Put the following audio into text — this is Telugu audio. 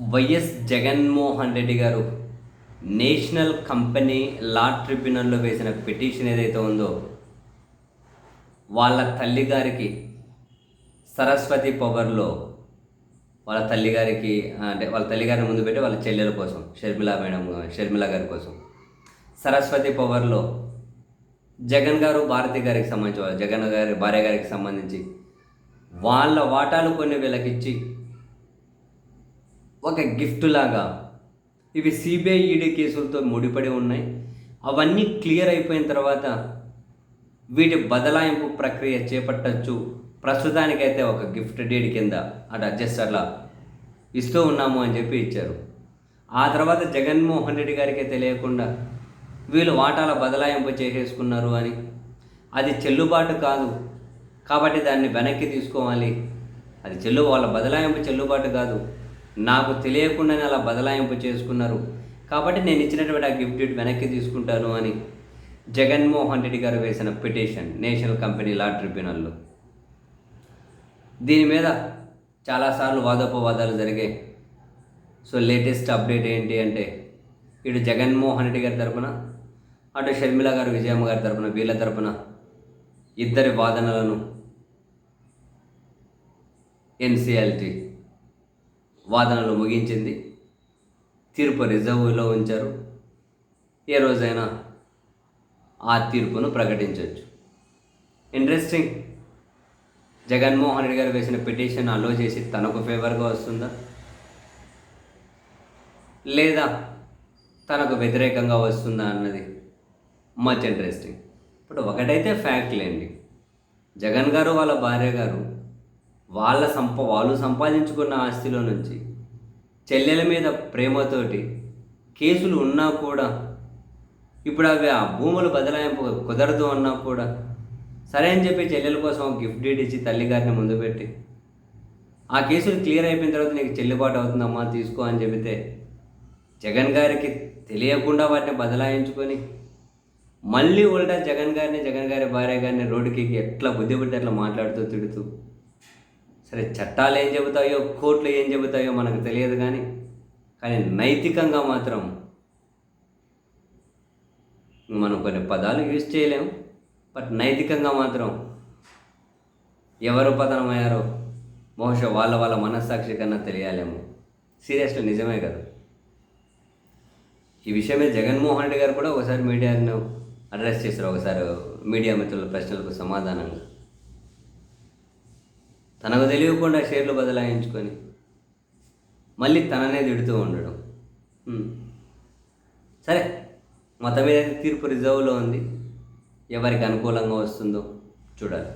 వైఎస్ జగన్మోహన్ రెడ్డి గారు నేషనల్ కంపెనీ లా ట్రిబ్యునల్లో వేసిన పిటిషన్ ఏదైతే ఉందో వాళ్ళ తల్లి గారికి సరస్వతి పవర్లో వాళ్ళ తల్లి గారికి అంటే వాళ్ళ తల్లిగారిని ముందు పెట్టి వాళ్ళ చెల్లెల కోసం షర్మిల మేడం షర్మిల గారి కోసం. సరస్వతి పవర్లో జగన్ గారు భారతి గారికి సంబంధించి జగన్ గారి భార్య గారికి సంబంధించి వాళ్ళ వాటాలు కొన్ని వీళ్ళకిచ్చి ఒక గిఫ్ట్ లాగా. ఇవి సిబిఐ ఈడీ కేసులతో ముడిపడి ఉన్నాయి. అవన్నీ క్లియర్ అయిపోయిన తర్వాత వీటి బదలాయింపు ప్రక్రియ చేపట్టచ్చు. ప్రస్తుతానికైతే ఒక గిఫ్ట్ డీడ్ కింద అటు అడ్జస్టర్లా ఇస్తూ ఉన్నాము అని చెప్పి ఇచ్చారు. ఆ తర్వాత జగన్మోహన్ రెడ్డి గారికే తెలియకుండా వీళ్ళు వాటాల బదలాయింపు చేసేసుకున్నారు అని. అది చెల్లుబాటు కాదు. కాబట్టి దాన్ని వెనక్కి తీసుకోవాలి. అది చెల్లు వాళ్ళ బదలాయింపు చెల్లుబాటు కాదు. నాకు తెలియకుండానే అలా బదలాయింపు చేసుకున్నారు. కాబట్టి నేను ఇచ్చినటువంటి ఆ గిఫ్ట్ వెనక్కి తీసుకుంటాను అని జగన్మోహన్ రెడ్డి గారు వేసిన పిటిషన్ నేషనల్ కంపెనీ లా ట్రిబ్యునల్లో. దీని మీద చాలాసార్లు వాదోపవాదాలు జరిగాయి. సో లేటెస్ట్ అప్డేట్ ఏంటి అంటే ఇటు జగన్మోహన్ రెడ్డి గారి తరపున అటు షర్మిల గారు విజయమ్మ గారి తరపున వీళ్ళ తరపున ఇద్దరి వాదనలను ఎన్సిఎల్టీ వాదనలు ముగించింది. తీర్పు రిజర్వ్లో ఉంచారు. ఏ రోజైనా ఆ తీర్పును ప్రకటించవచ్చు ఇంట్రెస్టింగ్ జగన్మోహన్ రెడ్డి గారు వేసిన పిటిషన్ అలో చేసి తనకు ఫేవర్గా వస్తుందా? లేదా తనకు వ్యతిరేకంగా వస్తుందా అన్నది మచ్ ఇంట్రెస్టింగ్ ఇప్పుడు ఒకటైతే ఫ్యాక్ట్ లేండి. జగన్ గారు వాళ్ళ భార్య గారు వాళ్ళ సంప వాళ్ళు సంపాదించుకున్న ఆస్తిలో నుంచి చెల్లెల మీద ప్రేమతోటి కేసులు ఉన్నా కూడా ఇప్పుడు అవి ఆ భూములు బదలాయింపు కుదరదు అన్నా కూడా సరే అని చెప్పి చెల్లెల కోసం గిఫ్ట్ డీడ్ ఇచ్చి తల్లిగారిని ముందు పెట్టి ఆ కేసులు క్లియర్ అయిపోయిన తర్వాత నీకు చెల్లుబాటు అవుతుందమ్మా తీసుకో అని చెబితే జగన్ గారికి తెలియకుండా వాటిని బదలాయించుకొని మళ్ళీ ఉల్టా జగన్ గారిని జగన్ గారి భార్య గారిని రోడ్డుకి ఎట్లా బుద్ధి అట్లా మాట్లాడుతూ తిడుతూ సరే చట్టాలు ఏం చెబుతాయో కోర్టులు ఏం చెబుతాయో మనకు తెలియదు కానీ కానీ నైతికంగా మాత్రం మనం కొన్ని పదాలు యూజ్ చేయలేము. బట్ నైతికంగా మాత్రం ఎవరు పతనమయ్యారో బహుశా వాళ్ళ వాళ్ళ మనస్సాక్షి కన్నా తెలియాలేమో. సీరియస్లీ నిజమే కదా. ఈ విషయమే జగన్మోహన్ రెడ్డి గారు కూడా ఒకసారి మీడియాను అడ్రస్ చేశారు ఒకసారి మీడియా మిత్రుల ప్రశ్నలకు సమాధానంగా. తనకు తెలియకుండా షేర్లు బదలాయించుకొని మళ్ళీ తననే తిడుతూ ఉండడం. సరే మొత్తం మీద తీర్పు రిజర్వ్లో ఉంది. ఎవరికి అనుకూలంగా వస్తుందో చూడాలి.